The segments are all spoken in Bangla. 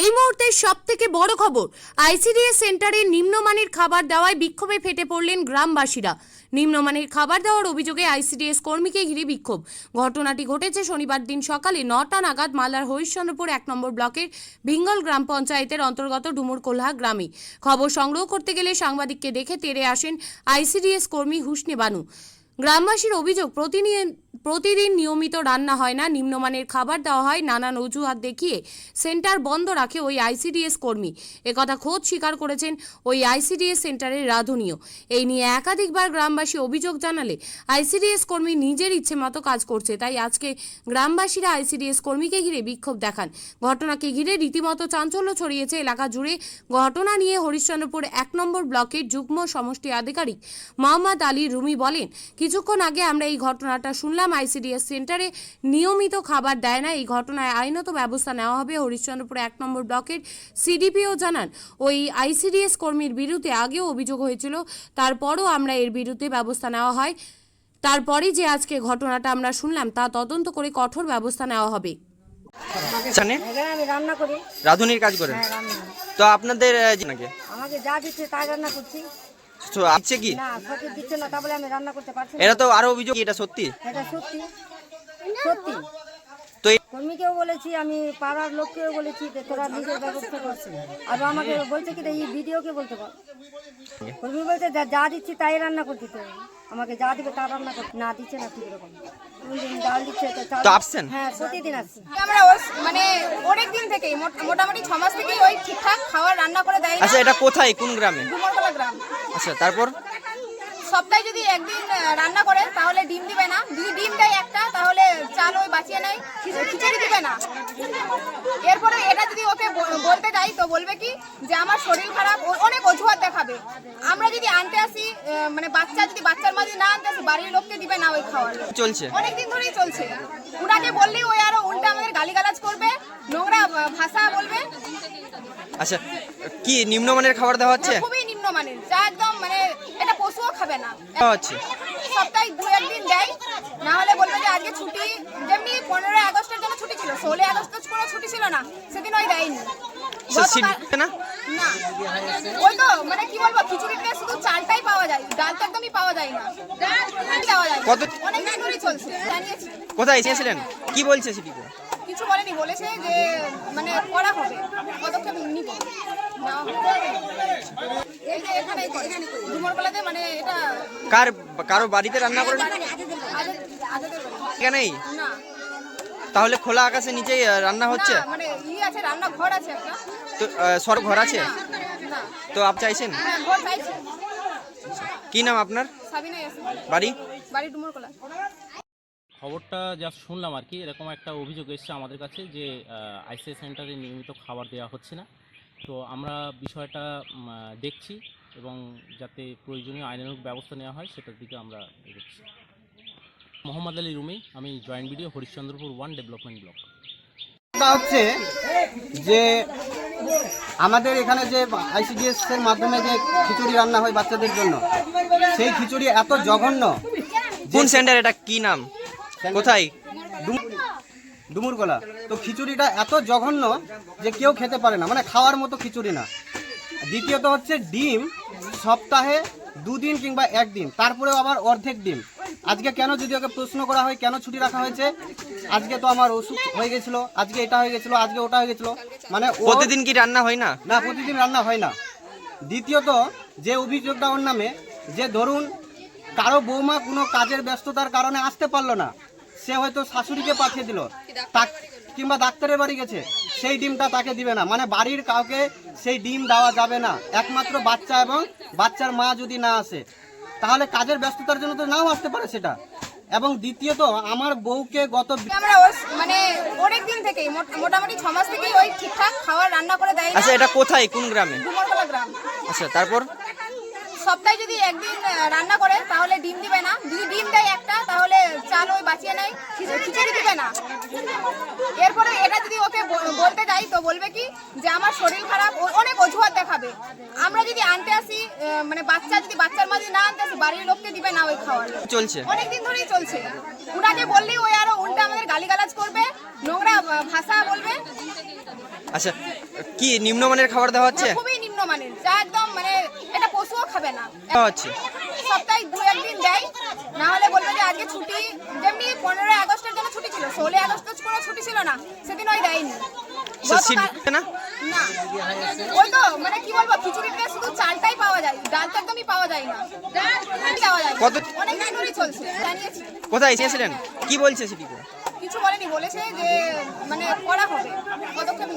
এই মুহূর্তে সব থেকে বড় খবর, আইসিডিএস সেন্টারে নিম্নমানের খাবার দেওয়ায় বিক্ষোভে ফেটে পড়লেন গ্রামবাসীরা। নিম্নমানের খাবার দেওয়ার অভিযোগে আইসিডিএস কর্মীকে ঘিরে বিক্ষোভ। ঘটনাটি ঘটেছে শনিবার দিন সকালে নটা নাগাদ মালদার হরিশ্চন্দ্রপুর এক নম্বর ব্লকের ভিঙ্গল গ্রাম পঞ্চায়েতের অন্তর্গত ডুমুরকোলহা গ্রামে। খবর সংগ্রহ করতে গেলে সাংবাদিককে দেখে তেড়ে আসেন আইসিডিএস কর্মী হুসনে বানু। গ্রামবাসীর অভিযোগ প্রতিদিন নিয়মিত রান্না হয় না, নিম্নমানের খাবার দেওয়া হয়, নানান অজুহাত দেখিয়ে সেন্টার বন্ধ রাখে ওই আইসিডিএস কর্মী। একথা খোঁজ স্বীকার করেছেন ওই আইসিডিএস সেন্টারের রাঁধুনিও। এই নিয়ে একাধিকবার গ্রামবাসী অভিযোগ জানালে আইসিডিএস কর্মী নিজের ইচ্ছে মতো কাজ করছে, তাই আজকে গ্রামবাসীরা আইসিডিএস কর্মীকে ঘিরে বিক্ষোভ দেখান। ঘটনাকে ঘিরে রীতিমতো চাঞ্চল্য ছড়িয়েছে এলাকা জুড়ে। ঘটনা নিয়ে হরিশ্চন্দ্রপুর এক নম্বর ব্লকের যুগ্ম সমষ্টি আধিকারিক মোহাম্মদ আলী রুমি বলেন কিছুক্ষণ আগে আমরা এই ঘটনাটা শুনলাম। আইসিডিএস সেন্টারে নিয়মিত খাবার দেয় না। এই ঘটনায় আইনত ব্যবস্থা নেওয়া হবে। হরিশ্চন্দ্রপুর এক নম্বর ব্লকের সিডিপিও জানান ওই আইসিডিএস কর্মীর বিরুদ্ধে আগেও অভিযোগ হয়েছিল। তারপরও আমরা এর বিরুদ্ধে ব্যবস্থা নেওয়া হয়। তারপরে যে আজকে ঘটনাটা আমরা শুনলাম তা তদন্ত করে কঠোর ব্যবস্থা নেওয়া হবে। জানে রান্না করি রাঁধুনির কাজ করেন। হ্যাঁ তো আপনাদের নাকি আমাকে যা দিচ্ছে তাই রান্না করছি। তো আছে কি? দিচ্ছে না বলে আমি রান্না করতে পারছি না। এটা তো আরও অভিযোগ এটা সত্যি? এটা সত্যি? সত্যি? কর্মীকেও বলেছি আমি পাড়ার লোককেও বলেছি যে তোরা নিজের ব্যবস্থা করছি আর আমাকে বলছে কি এই ভিডিওকে বলতে পার। কর্মী বলছে যা যা দিচ্ছি তাই রান্না করতে তো। আমাকে যা দিবে তা রান্না করতে। না দিচ্ছে না ঠিক রকম ডাল দিচ্ছে তো আসছেন? হ্যাঁ প্রতিদিন আসছি। আমরা মানে অনেক দিন থেকেই মোট- মোটামুটি ছ মাস থেকেই ওই ঠিকঠাক খাবার রান্না করে দেয় না। আচ্ছা এটা কোথায়? কোন গ্রামে? ডুমরকলা গ্রাম। আচ্ছা তারপর? সপ্তাহে যদি একদিন রান্না করে তাহলে ডিম দিবে না। যদি ডিম দেয় একটা তাহলে চাল ওই বাঁচিয়ে নেয়। খিচুড়ি দিবে না। এরপরে এটা যদি ওকে বলতে যাই তো বলবে কি যে আমার শরীর খারাপ অনেক অজুহাত দেখাবে। আমরা যদি আনতে আসি মানে বাচ্চা যদি বাচ্চার মাঝে না আনতে আসি বাড়ির লোককে দিবে না ওই খাওয়ার। চলছে। অনেকদিন ধরেই চলছে। উনাকে বললেই ওই আরও উল্টা আমাদের গালিগালাজ করবে নোংরা ভাষা বলবে। আচ্ছা কি নিম্নমানের খাবার দেওয়া হচ্ছে? খুবই নিম্নমানের যা একদম মানে এটা খাবে না। হচ্ছে সপ্তাহে দু একদিন দেয়। না হলে বলবে যে আজকে ছুটি যেমনি পনেরোই আগস্টের জন্য ছুটি ছিল ষোলোই আগস্ট কোনো ছুটি ছিল না সেদিন ওই দেয়নি। না? না। ওই তো মানে কি বলব খিচুড়িতে শুধু চালটাই পাওয়া যায় ডাল তো একদমই পাওয়া যায় না। কত- অনেক চলছে কোথায় এসেছিলেন? কি বলছে সিটিতে কিছু বলেনি বলেছে যে মানে করা হবে পদক্ষেপ নিব হবে। এই যে এখানে মানে এটা কার কারও বাড়িতে রান্না করেন এখানেই? না। তাহলে খোলা আকাশের নিচেই রান্না হচ্ছে? মানে ই আছে রান্না ঘর আছে একটা। তো সর ঘর আছে? তো আপ চাইছেন? হ্যাঁ কি নাম আপনার? বাড়ি? বাড়ি ডুমরকলা। খবরটা যা শুনলাম আর কি এরকম একটা অভিযোগ এসেছে আমাদের কাছে যে আইসিএস সেন্টারে নিয়মিত খাবার দেওয়া হচ্ছে না। তো আমরা বিষয়টা দেখছি। এবং যাতে প্রয়োজনীয় আইনানুগ ব্যবস্থা নেওয়া হয় সেটার দিকে আমরা এগোচ্ছি। মোহাম্মদ আলী রুমি আমি joint BDO Harishchandrapur one development block. হচ্ছে যে আমাদের এখানে যে আইসিডিএস এর মাধ্যমে যে খিচুড়ি রান্না হয় বাচ্চাদের জন্য সেই খিচুড়ি এত জঘন্য কোন সেন্টার এটা? কি নাম? কোথায়? ডুমুরগোলা। তো খিচুড়িটা এত জঘন্য যে কেউ খেতে পারে না। মানে খাওয়ার মতো খিচুড়ি না। দ্বিতীয়ত হচ্ছে ডিম সপ্তাহে দুদিন কিংবা একদিন তারপরেও আবার অর্ধেক ডিম। আজকে কেন যদি ওকে প্রশ্ন করা হয় কেন ছুটি রাখা হয়েছে? আজকে তো আমার ওষুধ হয়ে গেছিল আজকে এটা হয়ে গেছিল আজকে ওটা হয়ে গেছিল। মানে প্রতিদিন কি রান্না হয় না? না প্রতিদিন রান্না হয় না। দ্বিতীয়ত যে অভিযোগটা ওর নামে যে ধরুন কারও বৌমা কোনো কাজের ব্যস্ততার কারণে আসতে পারল না সে হয়তো শাশুড়িকে পাঠিয়ে দিল কিংবা ডাক্তারের বাড়ি গেছে। সেই ডিমটা তাকে দিবে না। মানে বাড়ির কাউকে সেই ডিম দেওয়া যাবে না। একমাত্র বাচ্চা এবং বাচ্চার মা যদি না আসে তাহলে কাজের ব্যস্ততার জন্য তো নাও আসতে পারে সেটা। এবং দ্বিতীয়ত আমার বউকে গত আমরা মানে অনেক দিন থেকেই মোটামুটি ছ মাস থেকেই ওই ঠিকঠাক খাবার রান্না করে দেয় আচ্ছা এটা কোথায়? কোন গ্রামে? গ্রাম। আচ্ছা তারপর? সপ্তাহে যদি একদিন রান্না করে তাহলে ডিম দিবে না। যদি ডিম দেয় একটা তাহলে চাল ওই বাঁচিয়ে নেয় খিচুড়ি দিবে না। এরপরে এটা যদি ওকে বলতে যাই তো বলবে কি যে আমার শরীর খারাপ ও অনেক অজুহাত দেখাবে। আমরা যদি আনতে আসি মানে বাচ্চা যদি বাচ্চার মাঝে না আনতে আসি বাড়ির লোককে দিবে না ওই খাবার চলছে। অনেক দিন ধরেই চলছে। উনাকে বললেই ওই আরও উল্টা আমাদের গালিগালাজ করবে নোংরা ভাষা বলবে। আচ্ছা কি নিম্নমানের খাবার দেওয়া হচ্ছে? খুবই নিম্নমানের যা একদম মানে খাবে না। হচ্ছে সপ্তাহে দু একদিন দেয়। না হলে বলবে যে আজকে ছুটি যেমনি পনেরোই আগস্টের জন্য ছুটি ছিল ষোলোই আগস্ট কোনো ছুটি ছিল না সেদিন ওই দেয়নি। না? না। ওই তো মানে কি বলব খিচুড়িতে শুধু চালটাই পাওয়া যায় ডাল তো একদমই পাওয়া যায় না। পাওয়া যায়। কত- অনেক দিন চলছে কোথায় এসেছিলেন কি বলছে সিটি কিছু বলেনি বলেছে যে মানে করা হবে পদক্ষেপ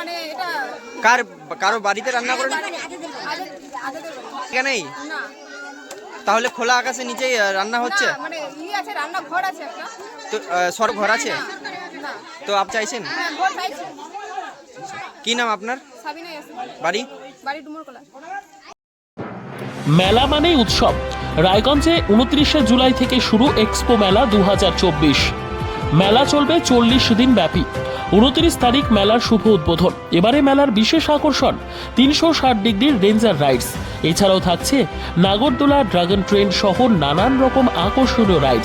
মানে এটা কার কারও বাড়িতে রান্না করেন আগেদের এখানেই তাহলে খোলা আকাশের নিচেই আহ, রান্না হচ্ছে? মানে ই আছে রান্না ঘর আছে একটা। তো সর ঘর আছে? তো আপ চাইছেন? হ্যাঁ কি নাম আপনার? বাড়ি? বাড়ি ডুমরকলা মেলা মানেই উৎসব। রায়গঞ্জে উনত্রিশে জুলাই থেকে শুরু এক্সপো মেলা দু হাজার চব্বিশ। মেলা চলবে চল্লিশ দিন ব্যাপী। উনত্রিশ তারিখ মেলার শুভ উদ্বোধন। এবারে মেলার বিশেষ আকর্ষণ, তিনশো ষাট ডিগ্রির রেঞ্জার রাইডস। এছাড়াও থাকছে নাগরদোলা ড্রাগন ট্রেন সহ নানান রকম আকর্ষণীয় রাইড